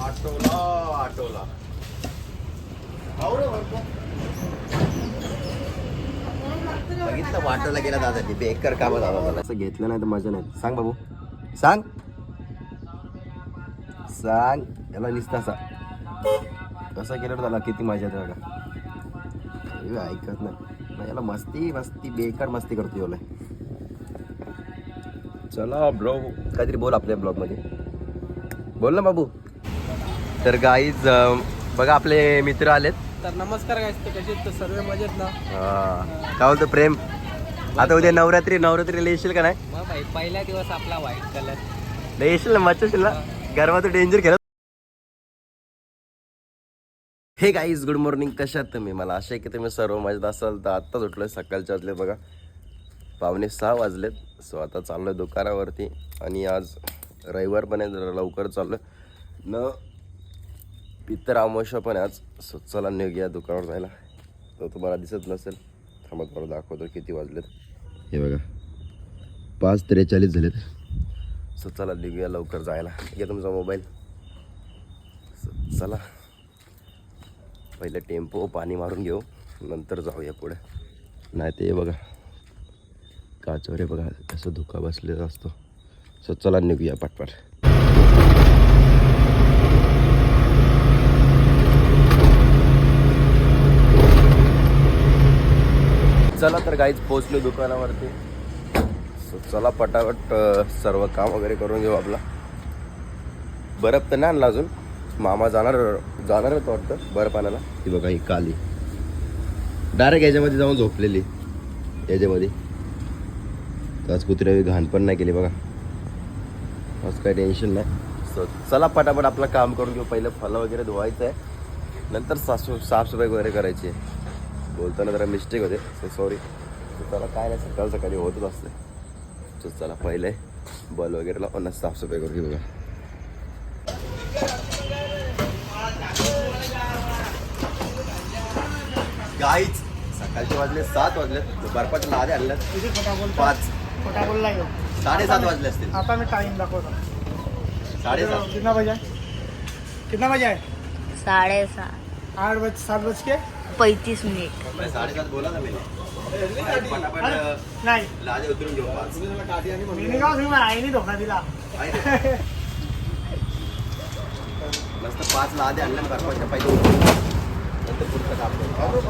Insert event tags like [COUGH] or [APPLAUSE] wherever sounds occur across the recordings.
आटोला आटोला बघितलं वाटोला गेला दादा बेकर काम दादा मला. असं घेतलं नाही तर मजा नाही. सांग बाबू. सांग. सांग. याला निसता असा कसं केलं त्याला किती मजा येते बघा. हे ऐकत नाही. याला मस्ती मस्ती बेकार मस्ती करतो याला. चला ब्लॉग. काहीतरी बोल आपल्या ब्लॉगमध्ये. बोल ना बाबू. तर गाईज बघा आपले मित्र आलेत. तर नमस्कार कसे आहेत? तर सर्व मजेत ना? हा. काय बोलतो प्रेम? आता उद्या नवरात्री नवरात्रीला येशील का नाही? मग भाई पहिला दिवस आपला व्हाईट कलर नाही येशील ना मच्छा येशील ना? गरबा तर डेंजर खेळत. हे गाईज गुड मॉर्निंग कशात तुम्ही? मला आहे की तुम्ही सर्व मजेत असाल. तर आत्ताच उठलोय सकाळचे वाजले बघा. पावणे सहा वाजलेत. सो आता चाललोय दुकानावरती आणि आज रविवार पण आहे जरा लवकर चाललं न पित्तर आमोशा पण आहे आज सो चला निघूया दुकानावर जायला. तो तुम्हाला दिसत नसेल. थांबा तुम्हाला दाखवतो किती वाजलेत. हे बघा. पाच त्रेचाळीस झालेत. सो चला निघूया लवकर जायला. घ्या तुमचा मोबाईल. चला. पहिले टेम्पो पाणी मारून घेऊ. नंतर जाऊया पुढे. नाही ते बघा. काचवर हे बघा कसं धुका बसलेला असतो. सो चला निघूया पटपट. चला तर काहीच पोचलो दुकानावरती. सो चला पटापट सर्व काम वगैरे करून घेऊ आपला. बर्फ तर नाही आणला अजून. मामा जाणार जाणार होतं वाटतं बर्फ आणायला ती बघा ही काली. डायरेक्ट याच्यामध्ये जाऊन झोपलेली. याच्यामध्ये. तर आज कुत्र्यावी घाण पण नाही केली बघा. आज काही टेन्शन नाही. सो चला पटापट आपलं काम करून घेऊ. पहिलं फलं वगैरे धुवायचं आहे. नंतर सासू साफसफाई वगैरे करायची आहे. बोलताना जरा मिस्टेक होते. सो सॉरी चला काय नाही. सकाळ सकाळी होतच असते. सो चला पहिले बल वगैरे लावून साफसफाई करून घेऊ बघा. गाईच सकाळचे वाजले सात वाजले. बर्फाच्या लादे आणल्यात. पाच. खोटा बोलला ह्यो. साडेसात वाजले असतील. आता मी टाइम दाखवतो. साडेसात. कितना बजा कितना बजा है साढ़े सात आठ बज सात बज के? पैंतीस मिनिट. साडेसात बोला ना मी पटापट अं, नाही. लादे उतरून घेऊ पाच. मी नाही का तुम्ही आईने धोका दिला. आहे? मस्त पाच लादे आणल्या बर्फाच्या पाहिजे. नंतर पुढचं काम करू.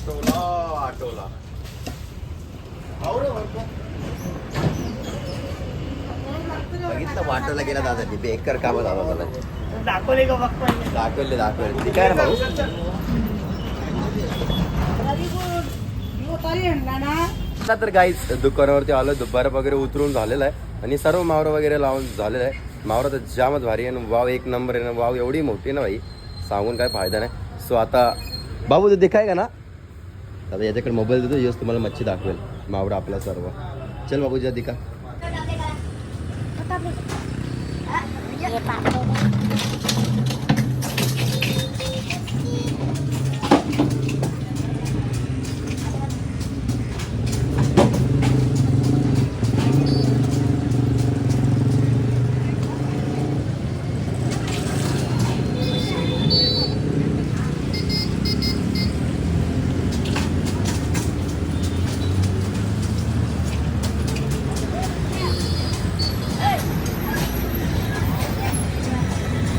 आटोला आटोला बघितलं वाटोला गेला दादा बेकर काम दादा मला. दाखवले का बघ दाखवले दाखवले. ते काय ना भाऊ? आता तर गाईच दुकानावरती आलो दुपार वगैरे उतरून झालेलं आहे. आणि सर्व मावरं वगैरे लावून झालेलं आहे. मावरं तर जामच भारी आहे वाव एक नंबर आहे ना वाव एवढी मोठी आहे ना भाई सांगून काय फायदा नाही. सो आता बाबू ते दिखाय का ना? आता याच्याकडे मोबाईल देतो यस तुम्हाला मच्छी दाखवेल. मावरा आपला सर्व. चल बाबू जा दिका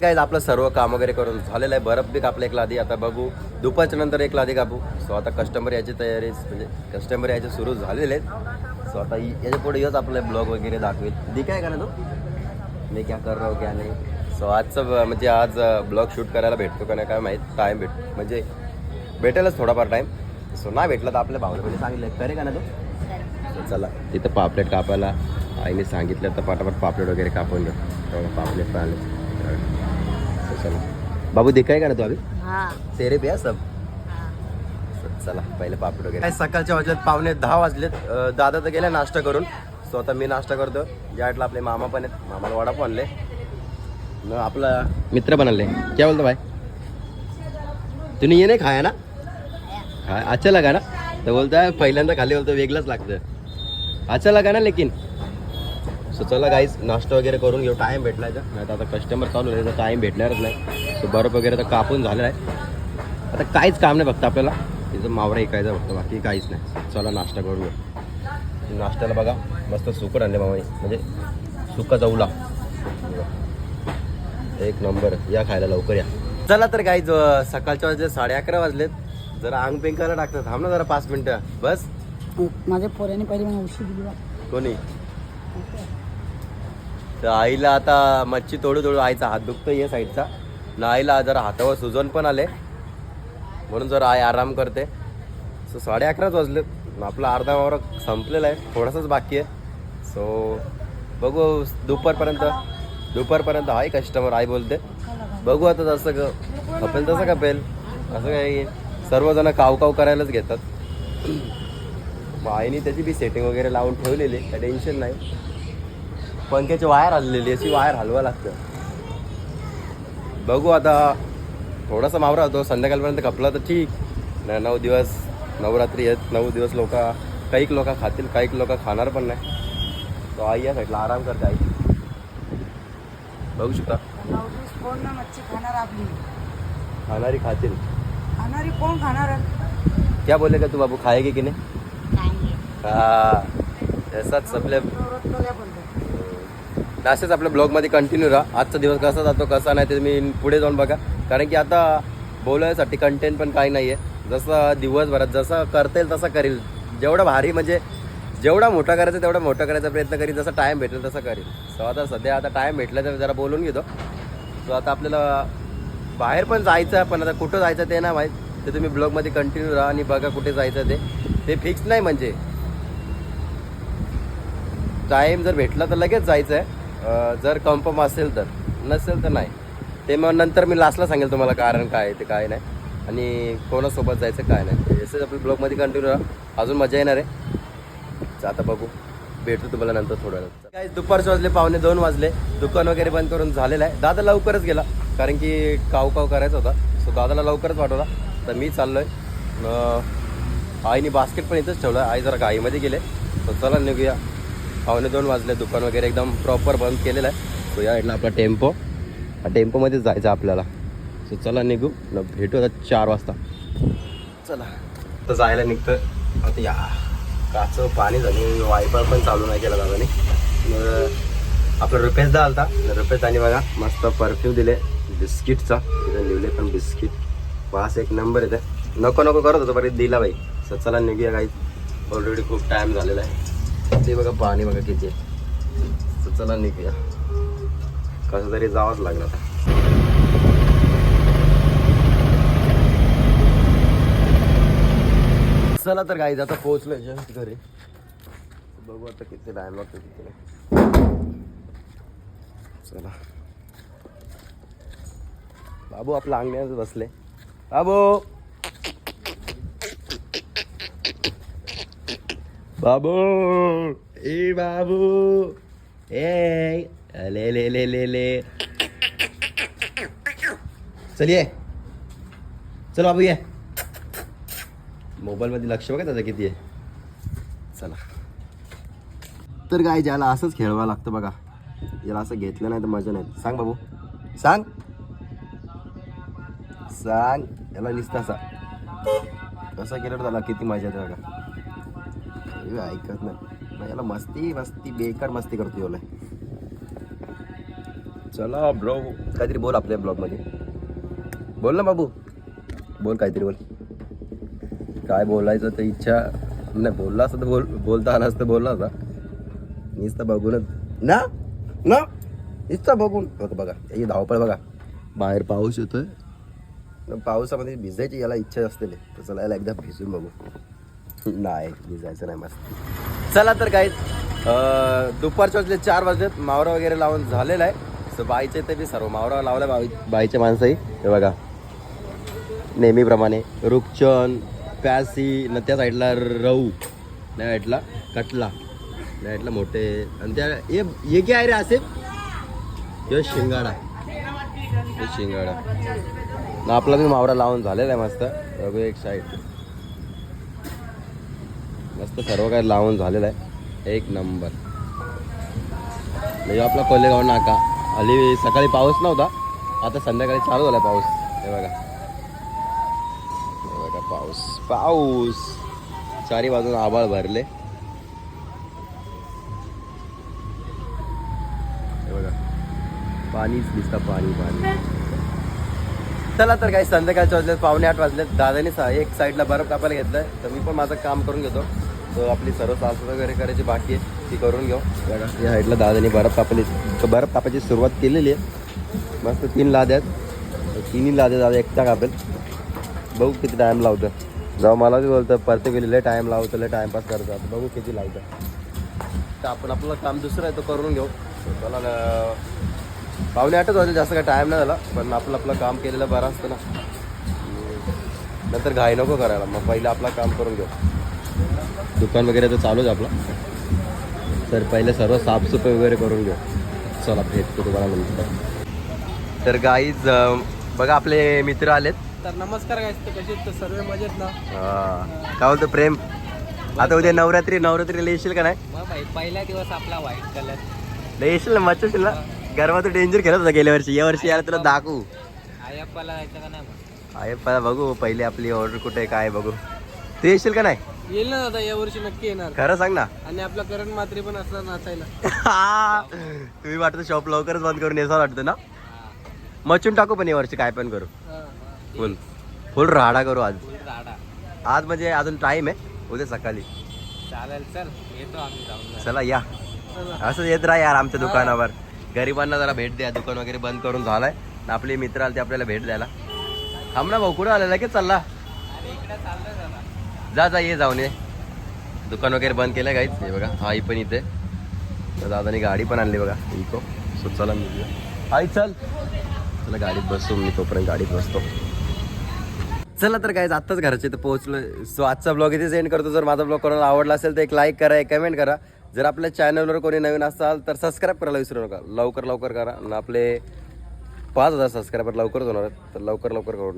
काय आपलं सर्व काम वगैरे करून झालेलं आहे. बर्फ बी कापलं एक लादी. आता बघू दुपारच्या नंतर एक लादी कापू. सो आता कस्टमर याची तयारी म्हणजे कस्टमर याचे सुरू झालेले आहेत. सो आता याच्यापुढे येऊच आपले ब्लॉग वगैरे दाखवेल. दी काय का ना तू? मी क्या कर रहा हूँ क्या नाही. सो आजचं म्हणजे आज ब्लॉग शूट करायला भेटतो का नाही काय माहीत. टाईम भेट म्हणजे भेटेलच थोडाफार टाईम सो नाही भेटला तर आपल्या भावने म्हणजे सांगितलं. करे का ना तो? चला. तिथं पापलेट कापायला. आईने सांगितलं तर पटापट पापलेट वगैरे कापून घ्या पापलेट पाहिले. चला. बाबू दिखाय का ना तू अभि? हाँ. तेरे पे है सब? चला पहिले पापड वगैरे. काय सकाळच्या वाजलेत पावणे दहा वाजलेत. दादा तर गेला नाश्ता करून. सो आता मी नाश्ता करतो या वाटला आपले मामा पण आहेत. मामाला वडापाव आणले. न आपला मित्र पण आणले. क्या बोलतो भाई? तुम्ही ये नाही खाया ना? खाया अच्छा लगा ना? तर बोलताय पहिल्यांदा खाली बोलतो वेगळंच लागतं अच्छा लगा ना लेकिन? सो चला गाईज नाश्ता वगैरे करून घेऊ. टाईम भेटला आहे नाही तर आता कस्टमर चालू आहे तर टाईम भेटणारच नाही. सो बर्फ वगैरे तर कापून झालेला आहे. आता काहीच काम नाही फक्त आपल्याला. तिथं मावरा ऐकायचा फक्त बाकी काहीच नाही. चला नाश्ता करून घेऊ. नाश्त्याला बघा मस्त सुकट आणले मामाने. म्हणजे सुका जाऊला एक नंबर या खायला लवकर या. चला तर काही सकाळच्या वाजले साडे अकरा वाजलेत. जरा अंग पेंकायला टाकतात. थांब ना जरा पाच मिनिटं. बस. माझ्या पोऱ्याने पहिले मला औषध दिली. कोणी? तर आईला आता मच्छी थोडू तोडू आईचा हात दुखतो या साईडचा. ना आईला जरा हातावर सुजन पण आले म्हणून जरा आई आराम करते. सो साडे अकराच वाजले आपला अर्धा वावर संपलेला आहे. थोडासाच बाकी आहे. सो बघू दुपारपर्यंत. दुपारपर्यंत आहे कस्टमर आई बोलते. बघू आता जसं क खपेल तसं खपेल. असं काही सर्वजण काव काव करायलाच घेतात. [CLEARS THROAT] मग आईने त्याची बी सेटिंग वगैरे लावून ठेवलेली आहे, काही टेन्शन नाही. पंख्याची वायर हललेली अशी वायर हलवा लागतं. बघू आता थोडासा मावरा होतो संध्याकाळपर्यंत खपला तर ठीक. नाही नऊ दिवस नवरात्री आहेत नऊ दिवस लोक काही लोक खातील काही लोक खाणार पण नाही. तो आई या साईडला आराम करते आई. बघू शकता. कोण ना मच्छी खाणार आपली? खाणारी खातील. खाणारी कोण खाणार? क्या बोले का तू बाबू खाएगी की नाही? खाएंगे. हा तसाच आपल्या असेच आपल्या ब्लॉगमध्ये कंटिन्यू राहा. आजचा दिवस कसा जातो कसा नाही ते मी पुढे जाऊन बघा. कारण की आता बोलायसाठी कंटेंट पण काही नाही आहे जसं दिवसभरात जसं करता येईल तसं करील. जेवढं भारी म्हणजे जेवढा मोठा करायचा तेवढा मोठा करायचा प्रयत्न करील जसा टाईम भेटेल तसं करील सो आता सध्या आता टाईम भेटला तर जरा बोलून घेतो. सो आता आपल्याला बाहेर पण जायचं आहे पण आता कुठं जायचं ते ना माहीत. ते तुम्ही ब्लॉगमध्ये कंटिन्यू राहा आणि बघा कुठे जायचं ते. ते फिक्स नाही म्हणजे. टाईम जर भेटला तर लगेच जायचं आहे जर कन्फर्म असेल तर. नसेल तर नाही. ते मग नंतर मी लास्टला सांगेल तुम्हाला कारण काय आहे ते काय नाही. आणि कोणासोबत जायचं काय नाही. असेच आपल्या ब्लॉगमध्ये कंटिन्यू राहा. अजून मजा येणार आहे. आता बघू. भेटू तुम्हाला नंतर थोड्या वेळात. काय दुपारचे वाजले पावणे दोन वाजले. दुकान वगैरे बंद करून झालेलं आहे. दादा लवकरच गेला. कारण की काव काव करायचा होता. सो दादाला लवकरच पाठवला. तर मी चाललोय. आहे आईने बास्केट पण इथंच ठेवलं. आई जरा गाईमध्ये गेले. तर चला निघूया. पावणे दोन वाजले दुकान वगैरे एकदम प्रॉपर बंद केलेलं आहे. सो या इथला आपला टेम्पो. हा टेम्पोमध्येच जायचं आपल्याला. सो चला निघू. न भेटू आता चार वाजता. चला. तर जायला निघतं आता या. काचं पाणी झालं. वायफाय पण चालू नाही केला दादाने. मग आपला रुपेश दा आलता. रुपेश आणि बघा मस्त परफ्यूम दिले. बिस्किटचा. तिथे लिहिले पण बिस्किट. वास एक नंबर येते नको नको करत होतो बरे दिला बाई. तर चला निघूया काही ऑलरेडी खूप टाईम झालेला आहे. ते बघा पाणी बघा किती आहे. तर चला निघूया. कसं तरी जावंच लागलं आता. चला तर गाईज आता पोहोचलो जस्ट घरी. बघू आता किती टाइम लागतो किती चला. बाबू आपल्या अंगण्यात बसले. बाबू! बाबू. ए बाबू. ए ले ले ले ले ले. चलिये चल बाबू ये. मोबाईलमध्ये लक्ष बघा त्याचं किती आहे. चला. तर काय ज्याला असंच खेळवावं लागतं बघा. याला असं घेतलं नाही तर मजा नाही. सांग बाबू. सांग. सांग. याला निसता असा. असं केलं तर त्याला किती मजा येते बघा. हे ऐकत नाही. याला मस्ती मस्ती बेकार मस्ती करतो याला चला ब्रो. काहीतरी बोल आपल्या ब्लॉगमध्ये बोल ना बाबू. बोल काहीतरी बोल. काय बोलायचं ते इच्छा. नाही बोलला असतं तर बोल बोलता आला असतं बोलला होता. नुसतं बघूनच ना ना? नुसतं बघून बघ बघा. ही धावपळ बघा. बाहेर पाऊस येतोय. पावसामध्ये भिजायची याला इच्छा असते. तर चला याला एकदा भिजून बघू. नाही भिजायचं नाही मस्त. चला तर काही दुपारचे वाजले चार वाजलेत मावरा वगैरे लावून झालेला आहे. सो बाईचे ते बी सर्व मावरा लावला बाई बाईचे माणसंही. हे बघा. नेहमीप्रमाणे रुपचन प्यासी न त्या साईडला रऊ नाही साईडला कटला नाही साईडला मोठे. आणि त्या ये ये काय आहे रे असे यो शिंगाडा. हे शिंगाडा. आपला बी मावरा लावून झालेला आहे मस्त. बघू एक साईड मस्त सर्व काही लावून झालेलं आहे. एक नंबर. म्हणजे आपला कोल्हेगाव नाका. हल्ली सकाळी पाऊस नव्हता आता संध्याकाळी चालू झाला पाऊस. हे बघा. हे बघा पाऊस. पाऊस. चारी बाजून आभाळ भरले. हे बघा. पाणीच दिसतं पाणी पाणी. चला तर काही संध्याकाळच्या वाजले पावणे आठ वाजले दादाने सा एक साईडला बर्फ कापायला घेतलाय. तर मी पण माझं काम करून घेतो. तर आपली सर्व साफ वगैरे करायची बाकी आहे ती करून घेऊ. बघा या साईडला दादाने बर्फ तापली. तर बर्फ तापायची सुरुवात केलेली आहे. मस्त तीन लाद्या आहेत. तर तिन्ही लाद्या दादा एकटा कापेल. बघू किती टाईम लावतं जेव्हा मला बी बोलतं परत गेलेलं टाईम लावतो लय टाईमपास करतो आता बघू किती लावतं तर आपण आपलं काम दुसरं आहे तो करून घेऊ. मला पाहुणे आठच होते जास्त काय टाईम नाही झाला. पण आपलं आपलं काम केलेलं बरं असतं ना. नंतर घाई नको करायला. मग पहिलं आपलं काम करून घेऊ. दुकान वगैरे तर चालूच आपलं. तर पहिले सर्व साफसफाई वगैरे करून घेऊ. चला भेटतो तुम्हाला नंतर. तर गाईज बघा आपले मित्र आलेत. तर नमस्कार सर्व मजेत ना. काय बोलतो प्रेम? आता उद्या नवरात्री नवरात्रीला येशील का नाही? पहिला दिवस आपला व्हाईट कलर येशील ना मच्छा येशील ना? गरबा तू डेंजर खेळत होता गेल्या वर्षी. या वर्षी यार तुला दाखवू. आयप्पाला जायचं का नाही पहा बघू पहिले आपली ऑर्डर कुठे काय बघू. तू येशील का नाही? येईल ना दादा या वर्षी नक्की येणार. खरं सांग ना. आणि आपला करण मात्री पण असला नाचायला. तुम्ही वाटतं शॉप लवकरच बंद करून यायचं वाटतं ना? मचून टाकू पण या वर्षी काय पण करू. हा, हा. फुल. फुल राडा करू आज. फुल राडा. आज म्हणजे अजून टाइम आहे. उद्या सकाळी. चालेल चल. येतो आम्ही जाऊन. चला या. चला. असं येत राहा यार आमच्या दुकानावर. गरिबांना जरा भेट द्या. दुकान वगैरे बंद करून झालाय. आणि आपले मित्र आले ते आपल्याला भेट द्यायला. थांब ना भाऊ कुठं आलेला की चालला. अरे इकडे चाललोय दादा जा जा ये जाऊन ये. दुकान वगैरे बंद केलं काहीच हे बघा आई पण इथे. तर दादाने गाडी पण आणली बघा इको. सो चला मी आई चल. चला गाडीत बसतो मी तोपर्यंत गाडीत बसतो. चला तर काय आत्ताच घराचे तर पोहोचलो सो आजचा ब्लॉग इथे सेंड करतो. जर माझा ब्लॉग कोणाला आवडला असेल तर एक लाईक करा एक कमेंट करा. जर आपल्या चॅनलवर कोणी नवीन असाल तर सबस्क्राईब करायला विसरू नका. लवकर लवकर करा. आणि आपले पाच हजार सबस्क्रायबर लवकरच होणार आहेत. तर लवकर लवकर करून